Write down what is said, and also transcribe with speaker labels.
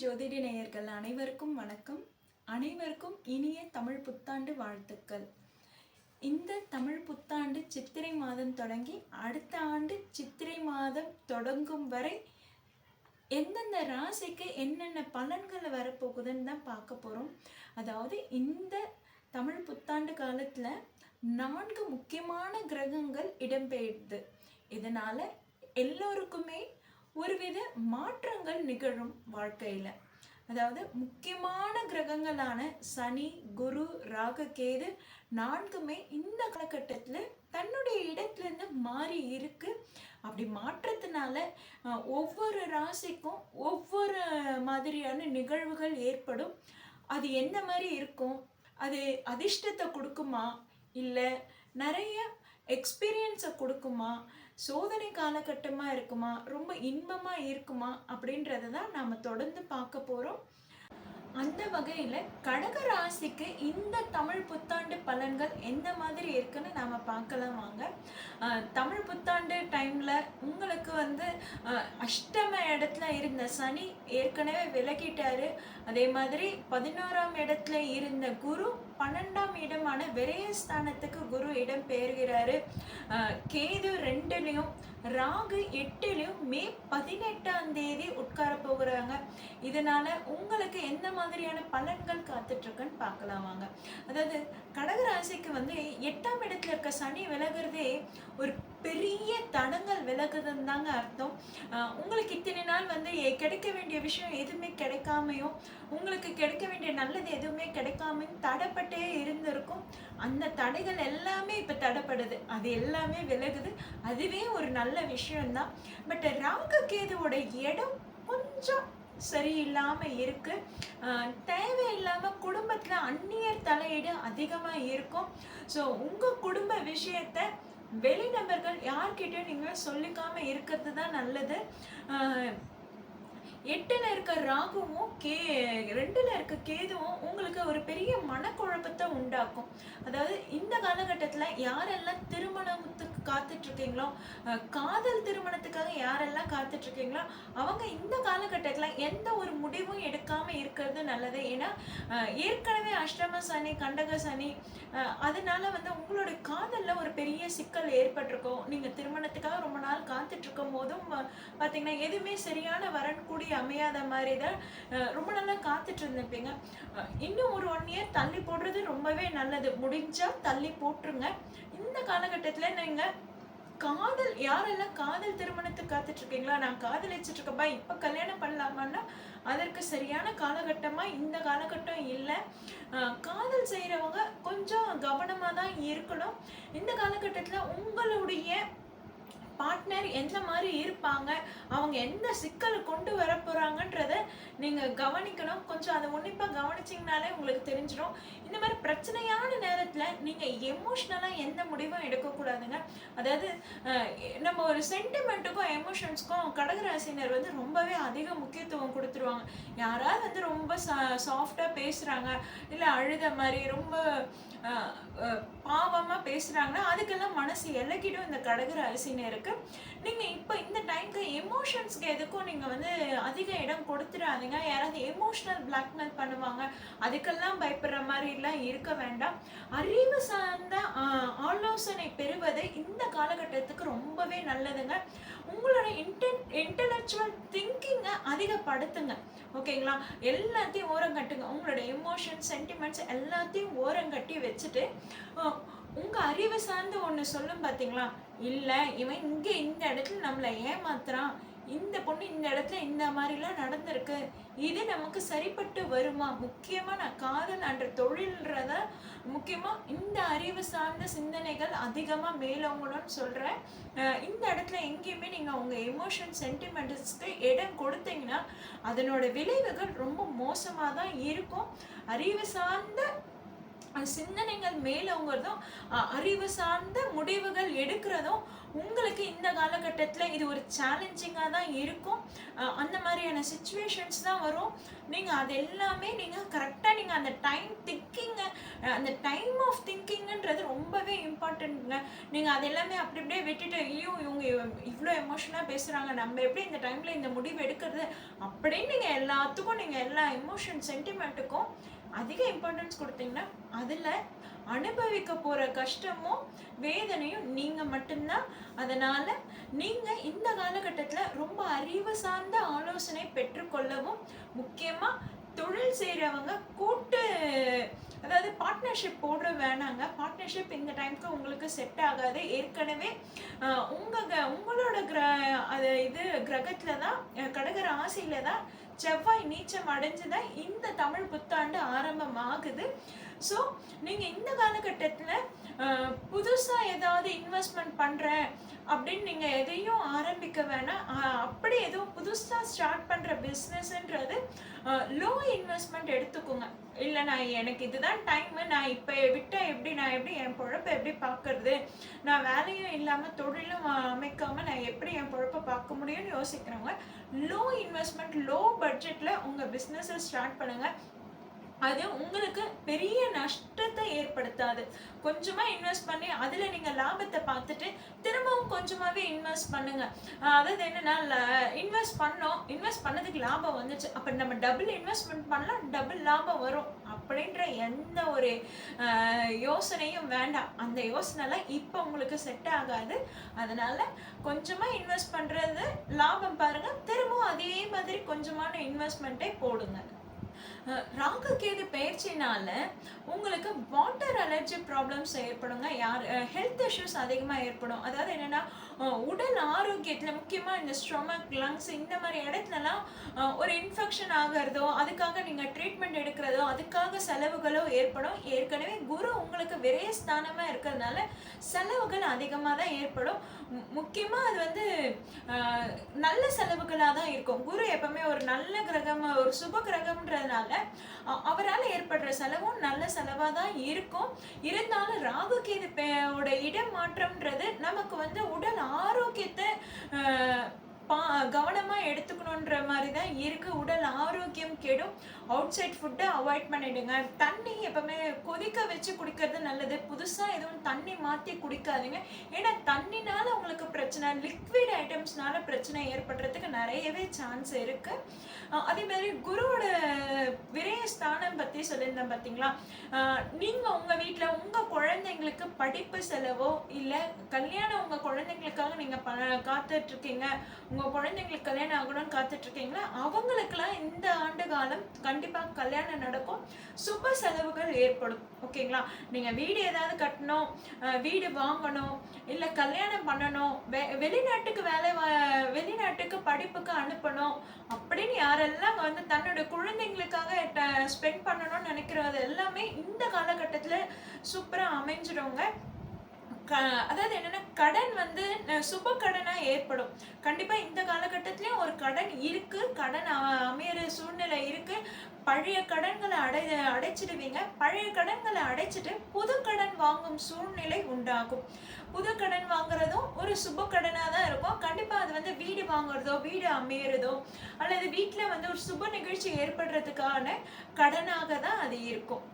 Speaker 1: ஜோதிட நேயர்கள் அனைவருக்கும் வணக்கம். அனைவருக்கும் இனிய தமிழ் புத்தாண்டு வாழ்த்துக்கள். இந்த தமிழ் புத்தாண்டு சித்திரை மாதம் தொடங்கி அடுத்த ஆண்டு சித்திரை மாதம் தொடங்கும் வரை எந்தெந்த ராசிக்கு என்னென்ன பலன்கள் வரப்போகுதுன்னு தான் பார்க்க போகிறோம் அதாவது இந்த தமிழ் புத்தாண்டு காலத்தில் நான்கு முக்கியமான கிரகங்கள் இடம்பெயர்து. இதனால் எல்லோருக்குமே ஒருவித மாற்றங்கள் நிகழும் வாழ்க்கையில். அதாவது முக்கியமான கிரகங்களான சனி குரு ராககேது நான்குமே இந்த காலகட்டத்தில் தன்னுடைய இடத்துலேருந்து மாறி இருக்கு. அப்படி மாற்றத்தினால ஒவ்வொரு ராசிக்கும் ஒவ்வொரு மாதிரியான நிகழ்வுகள் ஏற்படும். அது என்ன மாதிரி இருக்கும்? அது அதிர்ஷ்டத்தை கொடுக்குமா? இல்லை நிறைய எக்ஸ்பீரியன்ஸை கொடுக்குமா? சோதனை காலகட்டமாக இருக்குமா? ரொம்ப இன்பமாக இருக்குமா? அப்படின்றத தான் நாம் தொடர்ந்து பார்க்க போகிறோம் அந்த வகையில் கடக ராசிக்கு இந்த தமிழ் புத்தாண்டு பலன்கள் எந்த மாதிரி இருக்குன்னு நாம் பார்க்கலாம் வாங்க. தமிழ் புத்தாண்டு டைமில் உங்களுக்கு வந்து அஷ்டம இடத்துல இருந்த சனி ஏற்கனவே விலகிட்டாரு. அதே மாதிரி பதினோராம் இடத்துல இருந்த குரு பன்னெண்டாம் இடமான விரயஸ்தானத்துக்கு குரு இடம் பெயர்கிறாரு. கேது ரெண்டுலேயும் ராகு எட்டுலேயும் மே பதினெட்டாம் தேதி உட்கார போகிறாங்க. இதனால உங்களுக்கு எந்த மாதிரியான பலன்கள் காத்துட்டு இருக்குன்னு பார்க்கலாம் வாங்க. அதாவது கடகராசிக்கு வந்து எட்டாம் இடத்துல இருக்க சனி விலகுறதே ஒரு பெரிய தடங்கள் விலகுதுன்னு தாங்க அர்த்தம். உங்களுக்கு இத்தனை நாள் வந்து கிடைக்க வேண்டிய விஷயம் எதுவுமே கிடைக்காமையும் உங்களுக்கு கிடைக்க வேண்டிய நல்லது எதுவுமே கிடைக்காமையும் தடைப்பட்டு இருந்திருக்கும். அந்த தடைகள் எல்லாமே இப்போ தடைப்படுது. அது எல்லாமே விலகுது. அதுவே ஒரு நல்ல விஷயம்தான். பட் ராகு கேதுவோட இடம் கொஞ்சம் சரியில்லாமல் இருக்குது தேவையில்லாமல் குடும்பத்தில் அந்நியர் தலையீடு அதிகமாக இருக்கும். ஸோ உங்கள் குடும்ப விஷயத்தை வெளிநபர்கள் யார்கிட்டயும் நீங்கள் சொல்லிக்காமல் இருக்கிறது தான் நல்லது. எட்டுல இருக்க ராகுவும் கே ரெண்டுல இருக்க கேதுவும் உங்களுக்கு ஒரு பெரிய மனக்குழப்பத்தை உண்டாக்கும். அதாவது இந்த காலகட்டத்துல யாரெல்லாம் திருமணத்துக்கு காத்துட்டு இருக்கீங்களோ காதல் திருமணத்துக்காக யாரெல்லாம் காத்துட்டு இருக்கீங்களோ அவங்க இந்த காலகட்டத்துல எந்த ஒரு முடிவும் எடுக்காம இருக்கிறது நல்லது. ஏன்னா ஏற்கனவே அஷ்டம சனி கண்டக சனி அதனால வந்து உங்களுடைய காதல்ல ஒரு பெரிய சிக்கல் ஏற்பட்டிருக்கும். நீங்க திருமணத்துக்காக ரொம்ப நாள் காத்துட்டு இருக்கும் போதும் பாத்தீங்கன்னா எதுவுமே சரியான வரன் கூடி அமையாத மாதிரி தான் ரொம்ப நல்லா காத்துட்டு இருந்திருப்பீங்க. இன்னும் ஒரு ஒன் இயர் தள்ளி போடுறது ரொம்பவே நல்லது. முடிஞ்சால் தள்ளி போட்டுருங்க. இந்த காலகட்டத்தில் நீங்கள் காதல் யாரெல்லாம் காதல் திருமணத்துக்கு காத்துட்டு இருக்கீங்களா நான் காதலிச்சிட்டு இப்போ கல்யாணம் பண்ணலாமான்னா அதற்கு சரியான காலகட்டமாக இந்த காலகட்டம் இல்லை. காதல் செய்கிறவங்க கொஞ்சம் கவனமாக தான் இருக்கணும். இந்த காலகட்டத்தில் உங்களுடைய பார்ட்னர் எந்த மாதிரி இருப்பாங்க? அவங்க எந்த சிக்கலை கொண்டு வர போகிறாங்கன்றத நீங்கள் கவனிக்கணும். கொஞ்சம் அதை உன்னிப்பாக கவனிச்சிங்கனாலே உங்களுக்கு தெரிஞ்சிடும் இந்த மாதிரி பிரச்சனையான நேரத்தில் நீங்கள் எமோஷ்னலாக எந்த முடிவும் எடுக்கக்கூடாதுங்க. அதாவது நம்ம ஒரு சென்டிமெண்ட்டுக்கும் எமோஷன்ஸ்க்கும் கடகராசினர் வந்து ரொம்பவே அதிக முக்கியத்துவம் கொடுத்துருவாங்க. யாராவது வந்து ரொம்ப சாஃப்டாக பேசுகிறாங்க இல்லை அழுத மாதிரி ரொம்ப பாவமாக பேசுகிறாங்கன்னா அதுக்கெல்லாம் மனசு இலக்கிடும். இந்த கடகராசினருக்கு நீங்க இப்போ இந்த டைம்க்கு எமோஷன்ஸ்க்கு எதுக்கும் நீங்கள் வந்து அதிக இடம் கொடுத்துடாதீங்க. யாராவது எமோஷ்னல் பிளாக்மெயில் பண்ணுவாங்க அதுக்கெல்லாம் பயப்படுற மாதிரிலாம் இருக்க வேண்டாம். அறிவு சார்ந்த ஆலோசனை பெறுவது இந்த காலகட்டத்துக்கு ரொம்பவே நல்லதுங்க. உங்களோட இன்டென் இன்டலெக்சுவல் திங்கிங்கை அதிகப்படுத்துங்க. ஓகேங்களா எல்லாத்தையும் ஓரம் கட்டுங்க. உங்களோட எமோஷன் சென்டிமெண்ட்ஸ் எல்லாத்தையும் ஓரம் கட்டி வச்சுட்டு உங்கள் உங்க அறிவு சார்ந்து ஒன்று சொல்லும் பார்த்தீங்களா இல்லை இவன் இங்கே இந்த இடத்துல நம்மளை ஏமாத்துறான். இந்த பொண்ணு இந்த இடத்துல இந்த மாதிரிலாம் நடந்திருக்கு. இது நமக்கு சரிப்பட்டு வருமா? முக்கியமாக நான் காதல் அன்ற தொழில்ன்றத முக்கியமாக இந்த அறிவு சார்ந்த சிந்தனைகள் அதிகமாக மேலோங்கணும்னு சொல்கிறேன் இந்த இடத்துல எங்கேயுமே நீங்கள் உங்கள் எமோஷன் சென்டிமெண்ட்ஸ்க்கு இடம் கொடுத்தீங்கன்னா அதனோட விளைவுகள் ரொம்ப மோசமாக தான் இருக்கும். அறிவு சார்ந்த சிந்தனைகள் மேலோங்கிறதும் அறிவு சார்ந்த முடிவுகள் எடுக்கிறதும் உங்களுக்கு இந்த காலகட்டத்தில் இது ஒரு சேலஞ்சிங்காக தான் இருக்கும். அந்த மாதிரியான சுச்சுவேஷன்ஸ் தான் வரும். நீங்கள் அது எல்லாமே நீங்கள் கரெக்டாக நீங்கள் அந்த டைம் திங்கிங்கை அந்த டைம் ஆஃப் திங்கிங்கன்றது ரொம்பவே இம்பார்ட்டண்ட்டுங்க நீங்கள் அது எல்லாமே அப்படி அப்படியே விட்டுட்டு ஐயோ இவங்க இவ்வளோ எமோஷனாக பேசுகிறாங்க நம்ம எப்படி இந்த டைமில் இந்த முடிவு எடுக்கிறது? அப்படின்னு நீங்கள் எல்லாத்துக்கும் நீங்கள் எல்லா எமோஷன் சென்டிமெண்ட்டுக்கும் அதிக இம்பார்ட்டன்ஸ் கொடுத்தீங்கன்னா அதில் அனுபவிக்க போகிற கஷ்டமும் வேதனையும் நீங்கள் மட்டும்தான். அதனால் நீங்கள் இந்த காலகட்டத்தில் ரொம்ப அறிவு சார்ந்த ஆலோசனை பெற்றுக்கொள்ளவும் முக்கியமாக தொழில் செய்கிறவங்க கூட்டு அதாவது பார்ட்னர்ஷிப் போட வேணாங்க. பார்ட்னர்ஷிப் இந்த டைமுக்கு உங்களுக்கு செட் ஆகாது. ஏற்கனவே உங்கள் உங்களோட கிர அது இது கிரகத்தில் தான் கடகர் ஆசையில் தான் செவ்வாய் நீச்சம் அடைஞ்சுதான் இந்த தமிழ் புத்தாண்டு ஆரம்பமாகுது. ஸோ நீங்கள் இந்த காலகட்டத்தில் புதுசாக ஏதாவது இன்வெஸ்ட்மெண்ட் பண்ணுறேன் அப்படின்னு நீங்கள் எதையும் ஆரம்பிக்க வேணாம். அப்படி எதுவும் புதுசாக ஸ்டார்ட் பண்ணுற பிஸ்னஸ்ன்றது லோ இன்வெஸ்ட்மெண்ட் எடுத்துக்கோங்க. இல்லை நான் எனக்கு இதுதான் டைமு நான் இப்போ விட்டால் எப்படி நான் எப்படி என் பொழப்பை எப்படி பார்க்கறது? நான் வேலையும் இல்லாமல் தொழிலும் அமைக்காமல் நான் எப்படி என் பொழப்பை பார்க்க முடியும்னு யோசிக்கிறவங்க லோ இன்வெஸ்ட்மெண்ட் லோ பட்ஜெட்டில் உங்கள் பிஸ்னஸை ஸ்டார்ட் பண்ணுங்கள் அது உங்களுக்கு பெரிய நஷ்டத்தை ஏற்படுத்தாது. கொஞ்சமாக இன்வெஸ்ட் பண்ணி அதில் நீங்கள் லாபத்தை பார்த்துட்டு திரும்பவும் கொஞ்சமாகவே இன்வெஸ்ட் பண்ணுங்க. அதாவது என்னன்னா இன்வெஸ்ட் பண்ணோம் இன்வெஸ்ட் பண்ணதுக்கு லாபம் வந்துச்சு. அப்போ நம்ம டபுள் இன்வெஸ்ட்மெண்ட் பண்ணலாம் டபுள் லாபம் வரும். அப்படின்ற எந்த ஒரு யோசனையும் வேண்டாம். அந்த யோசனைலாம் இப்போ உங்களுக்கு செட் ஆகாது. அதனால கொஞ்சமாக இன்வெஸ்ட் பண்ணுறது லாபம் பாருங்க. திரும்பவும் அதே மாதிரி கொஞ்சமான இன்வெஸ்ட்மெண்ட்டே போடுங்க. ராகு கேது பயிற்சினால உங்களுக்கு வாட்டர் அலர்ஜி ப்ராப்ளம்ஸ் ஏற்படுங்க. யார் ஹெல்த் இஷ்யூஸ் அதிகமாக ஏற்படும். அதாவது என்னென்னா உடல் ஆரோக்கியத்தில் முக்கியமாக இந்த ஸ்டொமக் லங்ஸ் இந்த மாதிரி இடத்துலலாம் ஒரு இன்ஃபெக்ஷன் ஆகிறதோ அதுக்காக நீங்கள் ட்ரீட்மெண்ட் எடுக்கிறதோ அதுக்காக செலவுகளோ ஏற்படும். ஏற்கனவே குரு உங்களுக்கு விரயஸ்தானமாக இருக்கிறதுனால செலவுகள் அதிகமாக தான் ஏற்படும். முக்கியமாக அது வந்து நல்ல செலவுகளாக தான் இருக்கும். குரு எப்பவுமே ஒரு நல்ல கிரகம் ஒரு சுப கிரகம்ன்றது இருக்கிறதுனால அவரால் ஏற்படுற செலவும் நல்ல செலவாக தான் இருக்கும். இருந்தாலும் ராகு கேது ஓட இடம் மாற்றம்ன்றது நமக்கு வந்து உடல் ஆரோக்கியத்தை பா கவனமாக எடுத்துக்கணுன்ற மாதிரி தான் இருக்குது உடல் ஆரோக்கியம் கெடும். அவுட் சைட் ஃபுட்டை அவாய்ட் பண்ணிடுங்க. தண்ணி எப்பவுமே கொதிக்க வச்சு குடிக்கிறது நல்லது. புதுசாக எதுவும் தண்ணி மாற்றி குடிக்காதீங்க. ஏன்னா தண்ணினால உங்களுக்கு பிரச்சனை லிக்விட் ஐட்டம்ஸ்னால பிரச்சனை ஏற்படுறதுக்கு நிறையவே சான்ஸ் இருக்குது அதே மாதிரி குருவோட விரைய ஸ்தானம் பற்றி சொல்லியிருந்தேன் பார்த்தீங்களா நீங்கள் உங்கள் வீட்டில் உங்கள் குழந்தைங்களுக்கு படிப்பு செலவோ இல்லை கல்யாணம் உங்கள் குழந்தைங்களுக்காக நீங்கள் ப காத்துட்ருக்கீங்க உங்கள் குழந்தைங்களுக்கு கல்யாணம் ஆகணும்னு காத்துட்ருக்கீங்களா? அவங்களுக்கெல்லாம் இந்த ஆண்டு காலம் கண்டிப்பாக கல்யாணம் நடக்கும். சுப செலவுகள் ஏற்படும். ஓகேங்களா? நீங்கள் வீடு ஏதாவது கட்டணும் வீடு வாங்கணும் இல்லை கல்யாணம் பண்ணணும் வெ வெளிநாட்டுக்கு வேலை வா- வெளிநாட்டுக்கு படிப்புக்கு அனுப்பணும் அப்படின்னு யாரெல்லாம் வந்து தன்னோட குழந்தைங்களுக்காக ஸ்பெண்ட் பண்ணணும்னு நினைக்கிறது எல்லாமே இந்த காலகட்டத்தில் சூப்பராக அமைஞ்சிடுங்க. க அதாவது என்னன்னா கடன் வந்து சுப கடனாக ஏற்படும். கண்டிப்பாக இந்த காலகட்டத்துலேயும் ஒரு கடன் இருக்கு. கடன் அமையிற சூழ்நிலை இருக்கு. பழைய கடன்களை அடை அடைச்சிடுவீங்க. பழைய கடன்களை அடைச்சிட்டு புது கடன் வாங்கும் சூழ்நிலை உண்டாகும். புது கடன் வாங்குறதும் ஒரு சுப கடனாக தான் இருக்கும். கண்டிப்பாக அது வந்து வீடு வாங்குறதோ வீடு அமையிறதோ அல்லது வீட்டில் வந்து ஒரு சுப நிகழ்ச்சி ஏற்படுறதுக்கான கடனாக தான் அது இருக்கும்.